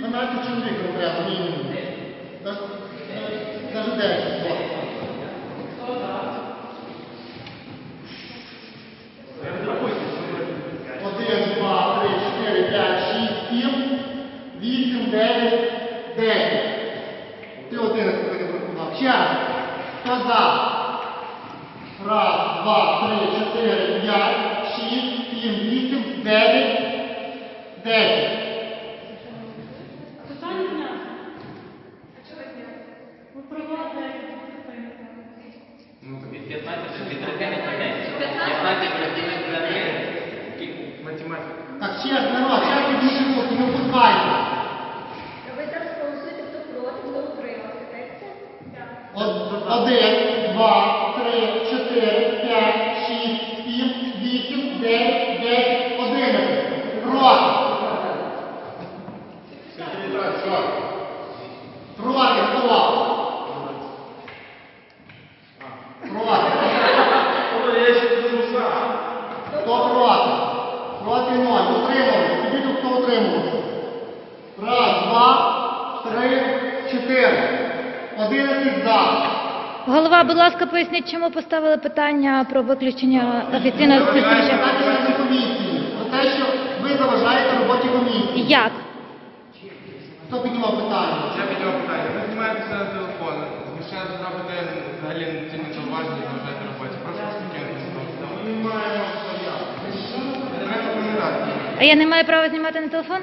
12 чоловік нам треба, мінімум. Так, Навіть 10. о. Один, два, три, чотири, п'ять, шість, сім, вісім, дев'ять, десять. Ти одинадцять порахував. Ще раз. Хто за? Раз, два, три, чотири, п'ять, шість, сім, вісім, дев'ять, десять. 15 до 39 на 10. 15 розділити на 3. Математика. Так, ще раз, народ, ще підніміть руки, не впускайте. Ви зараз голосуєте, хто проти, хто утримався, так? Од- Один, два, три, чотири, п'ять, шість, сім, вісім, дев'ять, десять, одинадцять. Проти. Проти, хто? Проти. Хто проти? Проти ноль. Утримались. Тоді тут хто утримувався? Раз, два, три, чотири. Одинадцять за. Голова, будь ласка, поясніть, чому поставили питання про виключення офіційного комісії. Про те, що ви заважаєте роботі комісії. Як? Хто піднімав питання? Я підняв питання. Ви знімаєтеся на телефон. Ще зробите взагалі ці неповажні заважати роботі. А я не маю права знімати на телефон?